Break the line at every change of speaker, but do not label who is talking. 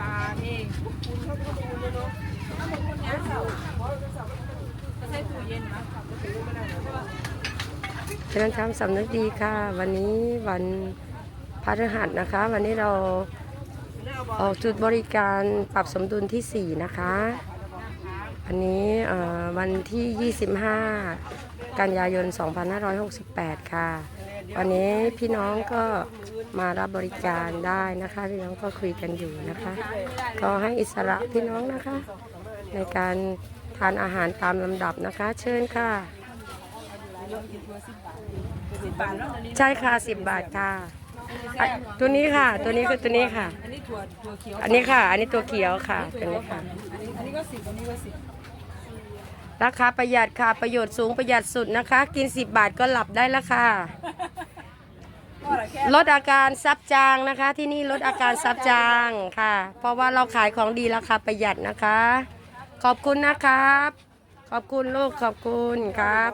เอนาะถ้าหมดคนนี้เสาก็ใช้ตู้เย็นนะก็ถือไม่ได้เพราะว่า
เจริญธรรมสำนึกดีค่ะ วันนี้วันพฤหัสนะคะ วันนี้เราออกจุดบริการปรับสมดุลที่ 4 นะคะวันนี้วันที่ 25 กันยายน 2568 ค่ะ วันนี้พี่น้องก็มารับบริการได้นะคะ พี่น้องก็คุยกันอยู่นะคะ ก็ให้อิสระพี่น้องนะคะ ในการทานอาหารตามลำดับนะคะ เชิญค่ะ ใช่ค่ะสิบบาทค่ะอะ ตัวนี้ค่ะ ตัวนี้คือตัวนี้ค่ะ
อันนี้ถั่วถั่วเขียว
อันนี้ค่ะ อันนี้ตัวเขียวค่ะตัวนี้ค่ะ
อันนี้อันนี้ก็สิบอันนี้ก็สิบ
ราคาประหยัดค่ะ ประโยชน์สูงประหยัดสุดนะคะ กิน 10 บาทก็หลับได้แล้วค่ะ ลดอาการซับจางนะคะ ที่นี่ลดอาการซับจางค่ะ เพราะว่าเราขายของดีราคาประหยัดนะคะ ขอบคุณนะครับ ขอบคุณลูกขอบคุณครับ